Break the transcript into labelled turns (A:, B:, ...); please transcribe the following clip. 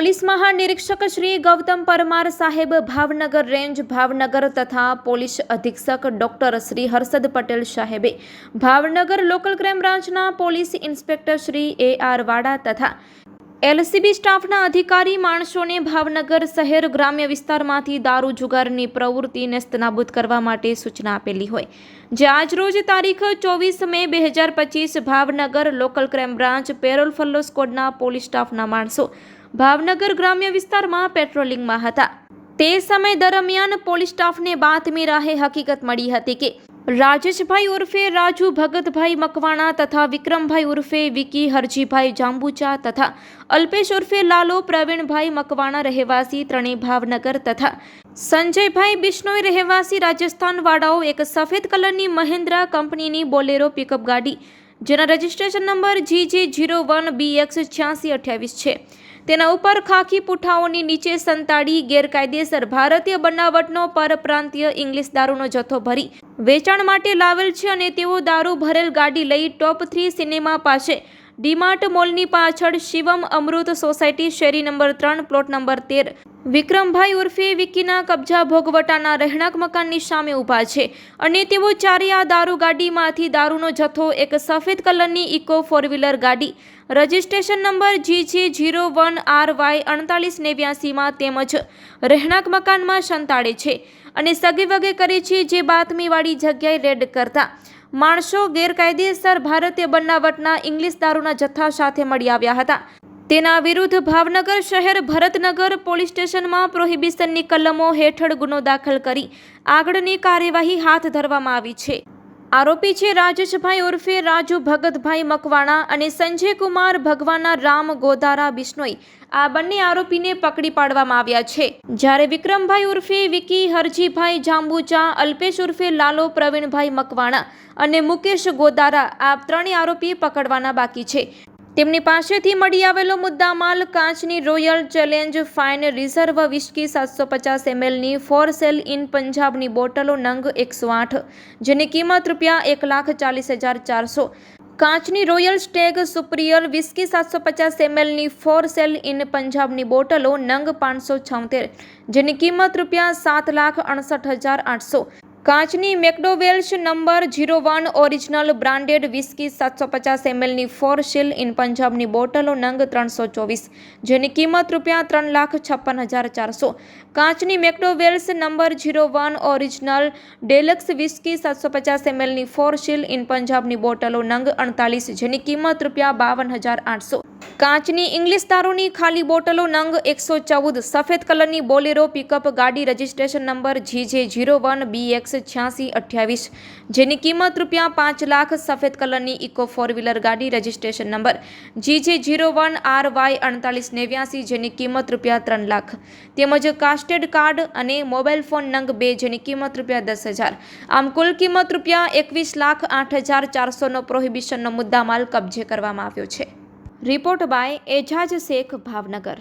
A: Police મહાનિરીક્ષક શ્રી ગૌતમ પરમાર સાહેબ Bhavnagar range, Bhavnagar તથા પોલીસ અધિક્ષક ડોક્ટર શ્રી હર્ષદ પટેલ સાહેબે ભાવનગર લોકલ ક્રાઇમ બ્રાન્ચના police inspector Shri A R Vada તથા એલસીબી સ્ટાફના અધિકારી માણસોને ભાવનગર શહેર ગ્રામ્ય વિસ્તારમાંથી દારૂ જુગારની પ્રવૃત્તિ નેસ્તનાબૂદ કરવા માટે સૂચના આપેલી હોય. જે આજરોજ તારીખ ચોવીસ મે બે હજાર પચીસ Bhavnagar local crime branch parole furlough સ્કોડના police સ્ટાફના માણસો ભાવનગર ગ્રામ્ય વિસ્તારમાં પેટ્રોલિંગમાં હતા. તે સમય દરમિયાન પોલીસ સ્ટાફને બાતમી રાહે હકીકત મળી હતી કે રાજેશભાઈ ઉર્ફે રાજુ ભગતભાઈ મકવાણા તથા વિક્રમભાઈ ઉર્ફે વિકી હરજીભાઈ જાંબુચા તથા અલ્પેશ ઉર્ફે લાલો પ્રવીણભાઈ મકવાણા રહેવાસી ત્રણેય ભાવનગર તથા સંજયભાઈ બિશ્નોઈ રહેવાસી રાજસ્થાનવાળાઓ એક સફેદ કલરની મહિન્દ્રા કંપનીની બોલેરો પિકઅપ ગાડી, જેના registration number G J zero one B X છ્યાસી અઠ્યાવીસ છે. તેના ઉપર ખાખી પુઠાઓની નીચે સંતાડી, ગેરકાયદેસર ભારતીય બનાવટનો પરપ્રાંતીય ઇંગ્લિશ દારૂનો જથ્થો ભરી વેચાણ માટે લાવેલ છે અને તેઓ દારૂ ભરેલ ગાડી લઈ ટોપ થ્રી સિનેમા પાસે ડીમાર્ટ મોલની પાછળ શિવમ અમૃત સોસાયટી શેરી નંબર ત્રણ, પ્લોટ નંબર તેર. વિક્રમભાઈ ઉર્ફે વિકીના કબજા ભોગવટાના રહેણાંક મકાનની સામે ઊભા છે અને તેઓ ચારિયા દારૂ ગાડીમાંથી દારૂનો જથ્થો, એક સફેદ કલરની ઇકો ફોર વ્હીલર ગાડી, registration number G G zero one R Y અડતાલીસ નેવ્યાસીમાં તેમજ રહેણાંક મકાનમાં સંતાડે છે અને સગે વગે કરે છે જે બાતમીવાળી જગ્યાએ રેડ કરતા. માણસો ગેરકાયદેસર ભારતીય બનાવટના ઇંગ્લિશ દારૂના જથ્થા સાથે મળી આવ્યા હતા. તેના વિરુદ્ધ ભાવનગર શહેર ભરતનગર પોલીસ સ્ટેશનમાં પ્રોહિબિશનની કલમો હેઠળ ગુનો દાખલ કરી આગળની કાર્યવાહી હાથ ધરવામાં આવી છે. આરોપી છે રાજેશભાઈ ઉર્ફે રાજુ ભગતભાઈ મકવાણા અને સંજય કુમાર ભગવાના રામ ગોદારા બિશ્નોઈ. આ બંને આરોપીને પકડી પાડવામાં આવ્યા છે. જ્યારે વિક્રમભાઈ ઉર્ફે વિકી હરજીભાઈ જાંબુચા, અલ્પેશ ઉર્ફે લાલો, પ્રવીણભાઈ મકવાણા અને મુકેશ ગોદારા આ ત્રણેય આરોપી પકડવાના બાકી છે. તેમની પાસેથી મળી આવેલો મુદ્દામાલ કાચની royal challenge fine reserve whisky સાતસો પચાસ એમએલની ફોર સેલ ઇન પંજાબની બોટલો નંગ એકસો આઠ, જેની કિંમત રૂપિયા એક લાખ ચાલીસ હજાર ચારસો. કાચની રોયલ સ્ટેગ સુપ્રિયર વિસ્કી સાતસો પચાસ એમએલની ફોર સેલ ઇન પંજાબની બોટલો નંગ પાંચસો છોતેર, જેની કિંમત રૂપિયા સાત લાખ અડસઠ હજાર આઠસો. કાચની McDowell's number zero one original branded whisky સાતસો પચાસ એમએલની ફોર શીલ ઇન પંજાબની બોટલો નંગ ત્રણસો ચોવીસ, જેની કિંમત રૂપિયા ત્રણ લાખ છપ્પન હજાર ચારસો. કાચની McDowell's number zero one original deluxe whisky સાતસો પચાસ એમએલની ફોર શીલ ઇન પંજાબની બોટલો નંગ અડતાલીસ, જેની કિંમત રૂપિયા બાવન હજાર આઠસો. કાચની ઇંગ્લિશ દારૂની ખાલી બોટલો નંગ એકસો ચૌદ, સફેદ કલરની બોલેરો પિકઅપ ગાડી registration number G J zero one બી એક્સ છ્યાસી અઠ્યાવીસ, જેની કિંમત રૂપિયા પાંચ લાખ સફેદ કલરની ઇકો ફોર વ્હીલર ગાડી registration number G J zero one, R Y અડતાલીસ નેવ્યાસી, જેની કિંમત રૂપિયા ત્રણ લાખ. તેમજ કાસ્ટેડ કાર્ડ અને મોબાઈલ ફોન નંગ બે, જેની કિંમત રૂપિયા દસ હજાર. આમ કુલ કિંમત રૂપિયા એકવીસ લાખ આઠ હજાર ચારસોનો પ્રોહિબિશનનો મુદ્દામાલ કબજે કરવામાં આવ્યો છે. Report by Ejaz Shaikh Bhavnagar.